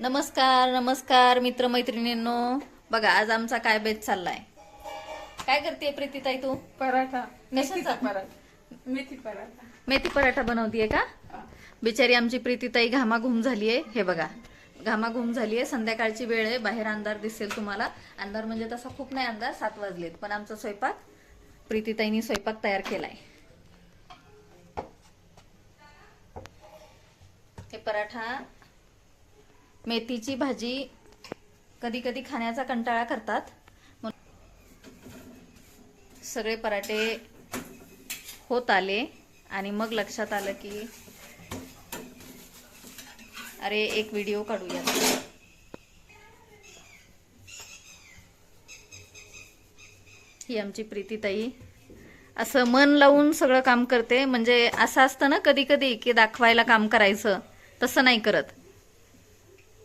नमस्कार नमस्कार मित्रमैत्रिणींनो. बघा आज आमचा काय बेत चाललाय? काय करते प्रीतीताई तू? पराठा. कशाचा? मेथीचा पराठा. मेथी पराठा. मेथी पराठा बनवतीये का. बिचारी आमची प्रीतीताई घामाघूम झालीये. हे बघा घामाघूम झालीये. संध्याकाळची वेळ आहे. बाहेर अंधार दिसेल तुम्हाला. अंधार म्हणजे तसा खूप नाही अंधार सात वाजलेत. पण आमचा स्वयंपाक प्रीतीताईनी स्वयंपाक तयार केलाय. हे पराठा मेथीची भाजी कधी कधी खाण्याचा कंटाळा करतात. सगळे पराठे होत आले आणि मग लक्षात आलं की अरे एक व्हिडिओ काढूया. ही आमची प्रीतीताई. असं मन लावून सगळं काम करते. म्हणजे असं असतं ना कधी कधी की दाखवायला काम करायचं. तसं नाही करत.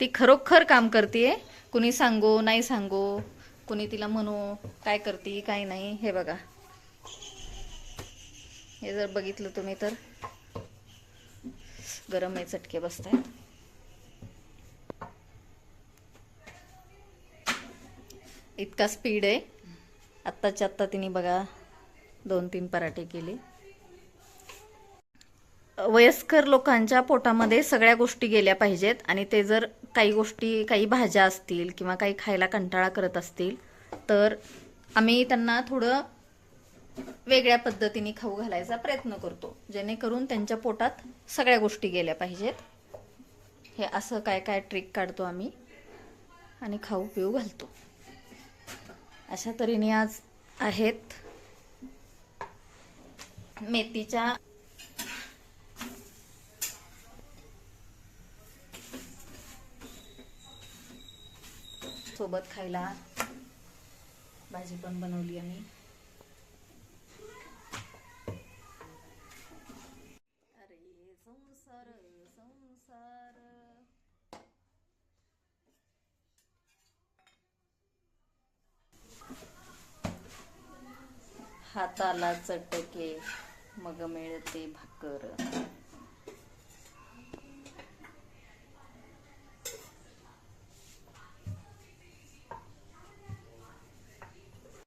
ती खरोखर काम करते कुणी सांगो नाही सांगो कुणी तिला म्हणू काय करते काय नाही हे बघा. हे जर बघितलं तुम्ही तर. गरम आहे चटके बसतायत. इतका स्पीड आहे. आत्ताच्या आत्ता तिने बघा दोन तीन पराठे केले. वयस्कर लोकांच्या पोटामध्ये सगळ्या गोष्टी गेल्या पाहिजेत आणि ते जर काही गोष्टी काही भाज्या असतील किंवा काही खायला कंटाळा करत असतील तर आम्ही त्यांना थोडं वेगळ्या पद्धतीने खाऊ घालायचा प्रयत्न करतो जेणेकरून त्यांच्या पोटात सगळ्या गोष्टी गेल्या पाहिजेत. हे असं काय काय ट्रिक काढतो आम्ही आणि खाऊ पिऊ घालतो. अशा तऱ्हेने आज आहेत मेथीच्या सोबत खायला. भाजी पण बनवली आम्ही. अरे संसार संसार. हाताला चटके मग मिळते भाकर.